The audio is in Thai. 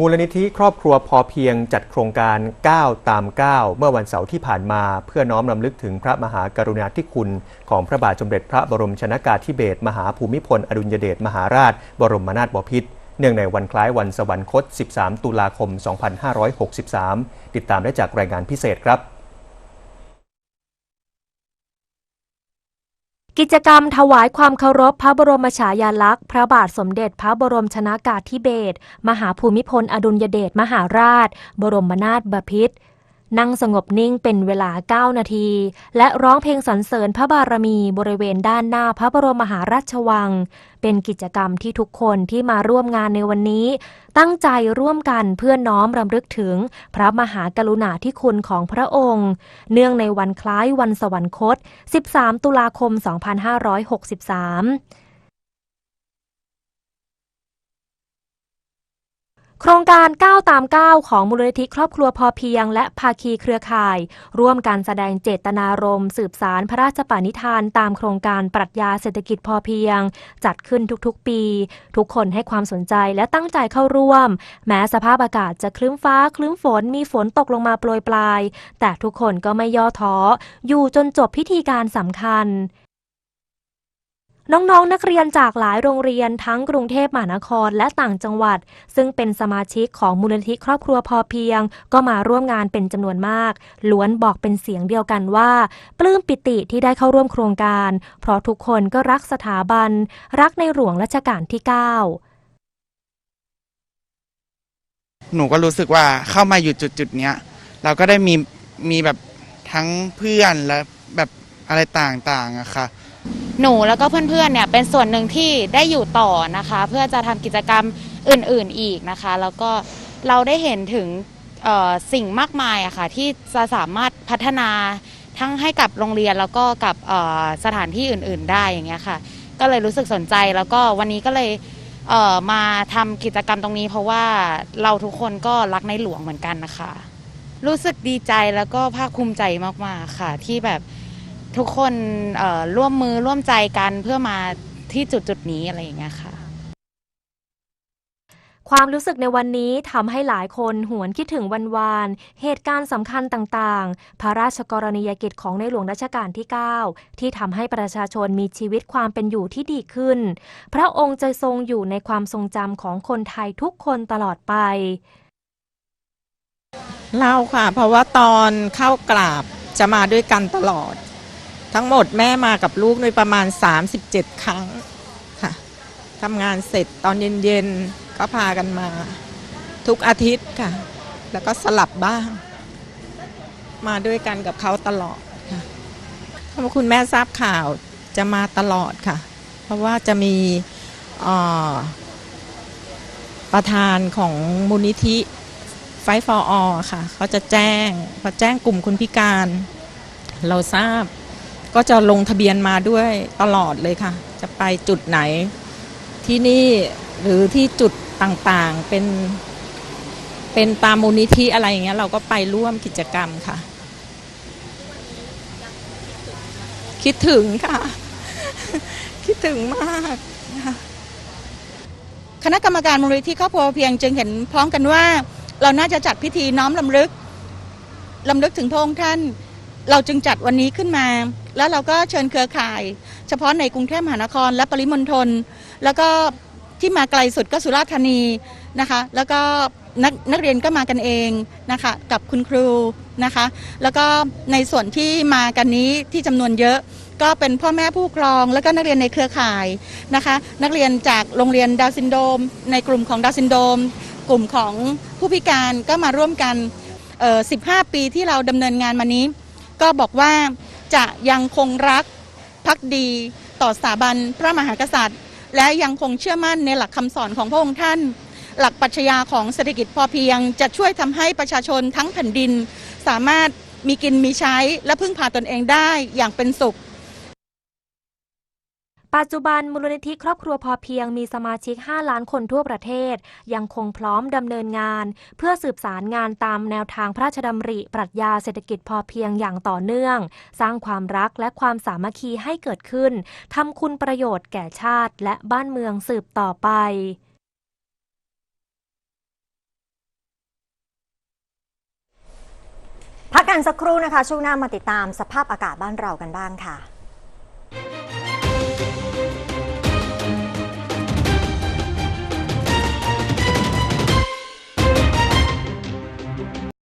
มูลนิธิครอบครัวพอเพียงจัดโครงการ 9 ตาม 9 เมื่อวันเสาร์ที่ผ่านมา เพื่อน้อมรำลึกถึงพระมหากรุณาธิคุณ ของพระบาทสมเด็จพระบรมชนากาธิเบศรมหาภูมิพล อดุลยเดชมหาราช บรมนาถบพิตรเนื่องในวันคล้ายวันสวรรคต 13 ตุลาคม 2563 ติดตามได้จากรายงานพิเศษครับ กิจกรรมถวายความเคารพพระบรมฉายาลักษณ์ พระบาทสมเด็จพระบรมชนากาธิเบศรมหาภูมิพลอดุลยเดชมหาราช บรมนาถบพิตร นั่งสงบนิ่งเป็นเวลา 9 นาที และร้องเพลงสรรเสริญพระบารมีบริเวณด้านหน้าพระบรมมหาราชวัง เป็นกิจกรรมที่ทุกคนที่มาร่วมงานในวันนี้ ตั้งใจร่วมกันเพื่อน้อมรำลึกถึงพระมหากรุณาธิคุณของพระองค์ เนื่องในวันคล้ายวันสวรรคต 13 ตุลาคม 2563 ครงการ 9 ตาม 9 ของมูลนิธิครอบครัวพอเพียง และภาคีเครือข่าย ร่วมการแสดงเจตนารมณ์ สืบสารพระราชปณิธานตามโครงการปรัชญาเศรษฐกิจพอเพียง จัดขึ้นทุกๆ ปี ทุกคนให้ความสนใจและตั้งใจเข้าร่วม แม้สภาพอากาศจะคลึ้มฟ้าคลึ้มฝนมีฝนตกลงมาโปรยปลาย แต่ทุกคนก็ไม่ย่อท้ออยู่จนจบพิธีการสำคัญ น้องๆนนักเรียนจากหลายโรงเรียนทั้งกรุงเทพมหานครและต่างจังหวัด ซึ่งเป็นสมาชิกของมูลนิธิครอบครัวพอเพียง ก็มาร่วมงานเป็นจำนวนมาก ล้วนบอกเป็นเสียงเดียวกันว่า ปลื้มปิติที่ได้เข้าร่วมโครงการ เพราะทุกคนก็รักสถาบัน รักในหลวงรัชกาลที่ 9 หนูก็รู้สึกว่าเข้ามาอยู่จุดจุดๆเนี้ย เราก็ได้มีมีแบบทั้งเพื่อนและแบบอะไรต่างๆอะค่ะ หนูแล้วก็เพื่อนๆเนี่ยเป็นส่วนหนึ่งที่ได้อยู่ต่อนะคะ เพื่อจะทำกิจกรรมอื่นๆอีกนะคะ แล้วก็เราได้เห็นถึงเอ่อสิ่งมากมายอะค่ะที่จะสามารถพัฒนาทั้งให้กับโรงเรียนแล้วก็กับเอ่อสถานที่อื่นๆได้อย่างเงี้ยค่ะ ก็เลยรู้สึกสนใจแล้วก็วันนี้ก็เลยเอ่อมาทำกิจกรรมตรงนี้ เพราะว่าเราทุกคนก็รักในหลวงเหมือนกันนะคะ รู้สึกดีใจแล้วก็ภาคภูมิใจมากๆค่ะ ที่แบบ ทุกคนเอ่อร่วมมือร่วมใจกันเพื่อมาที่จุดจุดๆนี้อะไรอย่างเงี้ยค่ะ ความรู้สึกในวันนี้ทำให้หลายคนหวนคิดถึงวันวาน เหตุการณ์สำคัญต่างๆ พระราชกรณียกิจของในหลวงรัชกาลที่ 9 ที่ทำให้ประชาชนมีชีวิตความเป็นอยู่ที่ดีขึ้น พระองค์จะทรงอยู่ในความทรงจำของคนไทยทุกคนตลอดไปเล่าค่ะ เพราะว่าตอนเข้ากราบจะมาด้วยกันตลอด ทั้งหมดแม่มากับลูกในประมาณ 37 ครั้งค่ะทำงานเสร็จตอนเย็นๆ ก็พากันมา ทุกอาทิตย์ค่ะ แล้วก็สลับบ้าง มาด้วยกันกับเขาตลอดค่ะเพราคุณแม่ทราบข่าวจะมาตลอดค่ะ เพราะว่าจะมีประธานของมูลนิธิไฟฟอร์อค่ะ เขาจะแจ้งพอแจ้งกลุ่มคนพิการ เราทราบ ก็จะลงทะเบียนมาด้วยตลอดเลยค่ะ จะไปจุดไหนที่นี่หรือที่จุดต่างๆเป็น เป็นตามมูลนิธิอะไรอย่างเงี้ยเราก็ไปร่วมกิจกรรมค่ะ คิดถึงค่ะ คิดถึงมากคณะกรรมการมูลนิธิครอบครัวเพียงจึงเห็นพร้อมกันว่า เราน่าจะจัดพิธีน้อมลำลึกลำลึกถึงพระองค์ท่าน เราจึงจัดวันนี้ขึ้นมา แล้วเราก็เชิญเครือข่าย เฉพาะในกรุงเทพมหานคร และปริมณฑลแล้วก็ที่มาไกลสุดก็สุราษฎร์ธานีนะคะ แล้วก็นักนักเรียนก็มากันเองนะคะกับคุณครูนะคะ แล้วก็ในส่วนที่มากันนี้ที่จำนวนเยอะก็เป็นพ่อแม่ผู้ปกครอง แล้วก็นักเรียนในเครือข่ายนะคะ นักเรียนจากโรงเรียนดาวซินโดม ในกลุ่มของดาวซินโดม กลุ่มของผู้พิการก็มาร่วมกัน 15 ปีที่เราดำเนินงานมานี้ ก็บอกว่า จะยังคงรักพักดีต่อสถาบันพระมหากษัตริย์ และยังคงเชื่อมั่นในหลักคำสอนของพระองค์ท่าน หลักปรัชญาของเศรษฐกิจพอเพียง จะช่วยทำให้ประชาชนทั้งแผ่นดิน สามารถมีกินมีใช้และพึ่งพาตนเองได้อย่างเป็นสุข ปัจจุบันมูลนิธิครอบครัวพอเพียงมีสมาชิก 5 ล้านคนทั่วประเทศ ยังคงพร้อมดำเนินงาน เพื่อสืบสารงานตามแนวทางพระราชดำริ ปรัชญาเศรษฐกิจพอเพียงอย่างต่อเนื่อง สร้างความรักและความสามัคคีให้เกิดขึ้นทำคุณประโยชน์แก่ชาติและบ้านเมืองสืบต่อไปพักกันสักครู่นะคะ ช่วงหน้ามาติดตามสภาพอากาศบ้านเรากันบ้างค่ะ